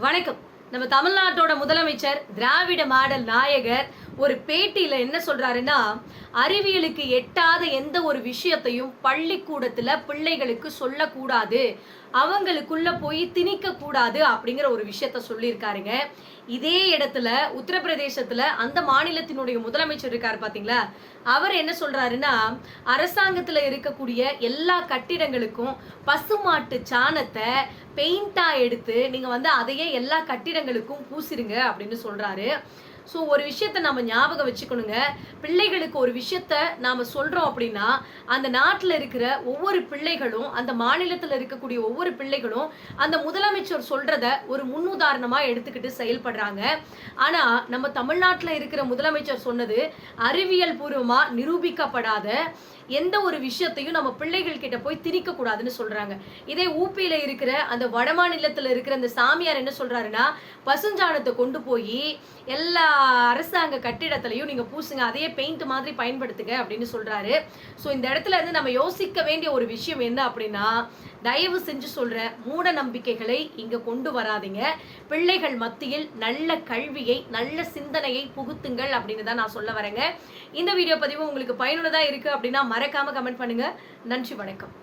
வணக்கம். நம்ம தமிழ்நாட்டோட முதலமைச்சர் திராவிட மாடல் நாயகர் ஒரு பேட்டியில என்ன சொல்றாருன்னா அறிவியலுக்கு எட்டாத எந்த ஒரு விஷயத்தையும் பள்ளிக்கூடத்துல பிள்ளைகளுக்கு சொல்லக்கூடாது. அவங்களுக்குள்ள போய் திணிக்க கூடாது அப்படிங்கிற ஒரு விஷயத்த சொல்லியிருக்காருங்க. இதே இடத்துல உத்தரப்பிரதேசத்துல அந்த மாநிலத்தினுடைய முதலமைச்சர் இருக்காரு பாத்தீங்களா? அவர் என்ன சொல்றாருன்னா அரசாங்கத்துல இருக்கக்கூடிய எல்லா கட்டிடங்களுக்கும் பசுமாட்டு சாணத்தை பெயிண்டா எடுத்து நீங்க வந்து அதையே எல்லா கட்டிடங்களுக்கும் பூசிருங்க அப்படின்னு சொல்றாரு. ஸோ ஒரு விஷயத்த நம்ம ஞாபகம் வச்சுக்கணுங்க. பிள்ளைகளுக்கு ஒரு விஷயத்த நாம் சொல்கிறோம் அப்படின்னா அந்த நாட்டில் இருக்கிற ஒவ்வொரு பிள்ளைகளும் அந்த மாநிலத்தில் இருக்கக்கூடிய ஒவ்வொரு பிள்ளைகளும் அந்த முதலமைச்சர் சொல்கிறத ஒரு முன்னுதாரணமாக எடுத்துக்கிட்டு செயல்படுறாங்க. ஆனால் நம்ம தமிழ்நாட்டில் இருக்கிற முதலமைச்சர் சொன்னது அறிவியல் பூர்வமாக நிரூபிக்கப்படாத எந்த ஒரு விஷயத்தையும் நம்ம பிள்ளைகள் கிட்ட போய் திரிக்க கூடாதுன்னு சொல்றாங்க. இதே ஊப்பியில இருக்கிற அந்த வடமாநிலத்துல இருக்கிற அந்த சாமியார் என்ன சொல்றாருன்னா பசுஞ்சாணத்தை கொண்டு போய் எல்லா அரசாங்க கட்டிடத்திலையும் நீங்க பூசுங்க அதையே பெயிண்ட் மாதிரி பயன்படுத்துங்க அப்படின்னு சொல்றாரு. ஸோ இந்த இடத்துல இருந்து நம்ம யோசிக்க வேண்டிய ஒரு விஷயம் என்ன அப்படின்னா தயவு செஞ்சு சொல்ற மூட நம்பிக்கைகளை இங்க கொண்டு வராதீங்க. பிள்ளைகள் மத்தியில் நல்ல கல்வியை நல்ல சிந்தனையை புகுத்துங்கள் அப்படின்னு தான் நான் சொல்ல வரேங்க. இந்த வீடியோ பதிவு உங்களுக்கு பயனுள்ளதா இருக்கு அப்படின்னா மறக்காமல் கமெண்ட் பண்ணுங்க. நன்றி வணக்கம்.